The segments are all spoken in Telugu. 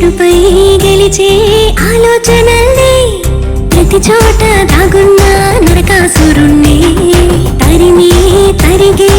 చెడుపై గెలిచే ఆలోచనల్ని ప్రతి చోట దాగున్న నరకాసురుణ్ణి. తరిమి తరిగే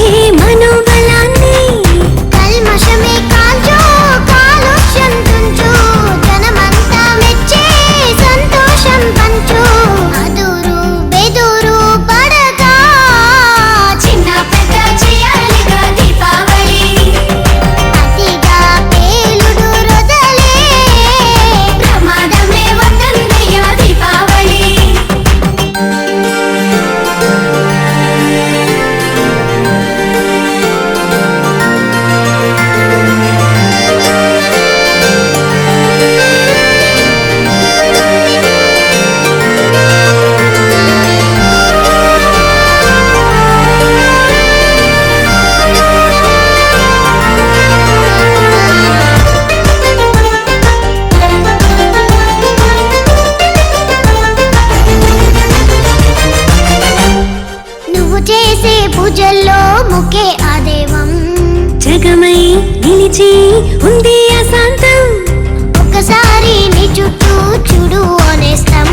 జగమై నిలిచి ఉంది అశాంతం ఒకసారి నీ చుట్టూ చూడు అనేస్తాం